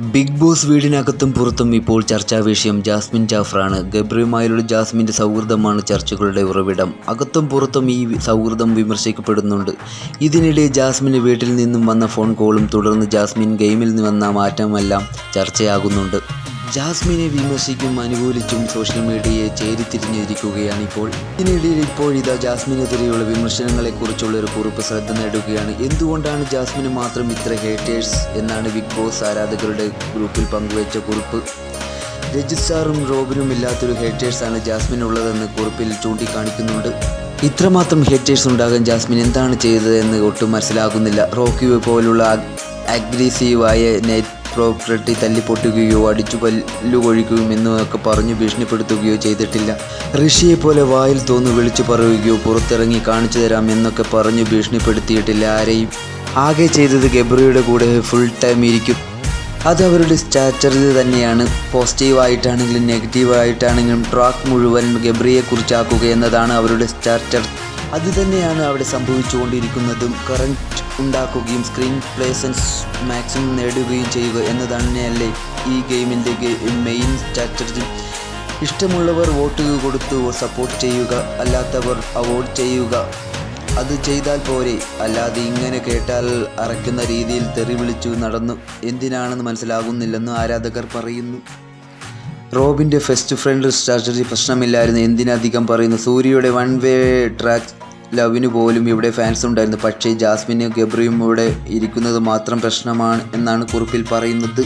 Big boss വീടിനകത്തും പുറത്തും ഇപ്പോൾ ചർച്ചാ വിഷയം. ജാസ്മിൻ ജാഫറാണ്. ഗബ്രിയുമായുള്ള ജാസ്മിന്റെ സൗഹൃദമാണ് ചർച്ചകളുടെ ഉറവിടം. അകത്തും പുറത്തും ഈ സൗഹൃദം വിമർശിക്കപ്പെടുന്നുണ്ട്. ഇതിനിടെ ജാസ്മിന് വീട്ടിൽ നിന്നും വന്ന ഫോൺ കോളും തുടർന്ന് ജാസ്മിൻ ഗെയിമിൽ നിന്ന് വന്ന മാറ്റമെല്ലാം ചർച്ചയാകുന്നുണ്ട്. ജാസ്മിനെ വിമർശിക്കും അനുകൂലിച്ചും സോഷ്യൽ മീഡിയയെ ചേരിതിരിഞ്ഞിരിക്കുകയാണ് ഇപ്പോൾ ഇതിനിടയിൽ ഇപ്പോഴിതാ ജാസ്മിനെതിരെയുള്ള വിമർശനങ്ങളെക്കുറിച്ചുള്ള ഒരു കുറിപ്പ് ശ്രദ്ധ നേടുകയാണ്. എന്തുകൊണ്ടാണ് ജാസ്മിന് മാത്രം ഇത്ര ഹേറ്റേഴ്സ് എന്നാണ് ബിഗ് ബോസ് ആരാധകരുടെ ഗ്രൂപ്പിൽ പങ്കുവച്ച കുറിപ്പ്. രജിത് സാറും റോബിനും ഇല്ലാത്തൊരു ഹേറ്റേഴ്സാണ് ജാസ്മിൻ ഉള്ളതെന്ന് കുറിപ്പിൽ ചൂണ്ടിക്കാണിക്കുന്നുണ്ട്. ഇത്രമാത്രം ഹേറ്റേഴ്സ് ഉണ്ടാകാൻ ജാസ്മിൻ എന്താണ് ചെയ്തതെന്ന് ഒട്ടും മനസ്സിലാകുന്നില്ല. റോക്കി പോലുള്ള അഗ്രസീവായ നെറ്റ് പ്രോപ്പർട്ടി തല്ലിപ്പൊട്ടുകയോ അടിച്ചു പല്ലുകൊഴിക്കുകയും എന്നൊക്കെ പറഞ്ഞു ഭീഷണിപ്പെടുത്തുകയോ ചെയ്തിട്ടില്ല. ഋഷിയെ പോലെ വായിൽ തോന്നു വിളിച്ചു പറയുകയോ പുറത്തിറങ്ങി കാണിച്ചു തരാം എന്നൊക്കെ പറഞ്ഞു ഭീഷണിപ്പെടുത്തിയിട്ടില്ല ആരെയും. ആകെ ചെയ്തത് ഗബ്രിയുടെ കൂടെ ഫുൾ ടൈം ഇരിക്കും. അത് അവരുടെ സ്റ്റാറ്ററിൽ തന്നെയാണ്. പോസിറ്റീവായിട്ടാണെങ്കിലും നെഗറ്റീവായിട്ടാണെങ്കിലും ട്രാക്ക് മുഴുവൻ ഗബ്രിയെക്കുറിച്ചാക്കുക എന്നതാണ് അവരുടെ സ്റ്റാച്ചർ അതുതന്നെയാണ് അവിടെ സംഭവിച്ചുകൊണ്ടിരിക്കുന്നതും. കറന്റ് ഉണ്ടാക്കുകയും സ്ക്രീൻ പ്ലേസൻസ് മാക്സിമം നേടുകയും ചെയ്യുക എന്നതന്നെയല്ലേ തന്നെയല്ലേ ഈ ഗെയിമിന്റെ മെയിൻ സ്ട്രാറ്റജി ഇഷ്ടമുള്ളവർ വോട്ട് കൊടുത്തു സപ്പോർട്ട് ചെയ്യുക അല്ലാത്തവർ അവോയ്ഡ് ചെയ്യുക. അത് ചെയ്താൽ പോരെ. അല്ലാതെ ഇങ്ങനെ കേട്ടാൽ അറയ്ക്കുന്ന രീതിയിൽ തെറി വിളിച്ചു നടന്നു. എന്തിനാണെന്ന് മനസ്സിലാകുന്നില്ലെന്ന് ആരാധകർ പറയുന്നു. റോബിന്റെ ഫെസ്റ്റ് ഫ്രണ്ട് സ്ട്രാറ്റജി പ്രശ്നമില്ലായിരുന്നു. എന്തിനധികം പറയുന്നു? സൂര്യയുടെ വൺ വേ ട്രാക്ക് ലവിന് പോലും ഇവിടെ ഫാൻസ് ഉണ്ടായിരുന്നു. പക്ഷേ ജാസ്മിന് ഗബ്രിയും ഇവിടെ ഇരിക്കുന്നത് മാത്രം പ്രശ്നമാണ് എന്നാണ് കുറിപ്പിൽ പറയുന്നത്.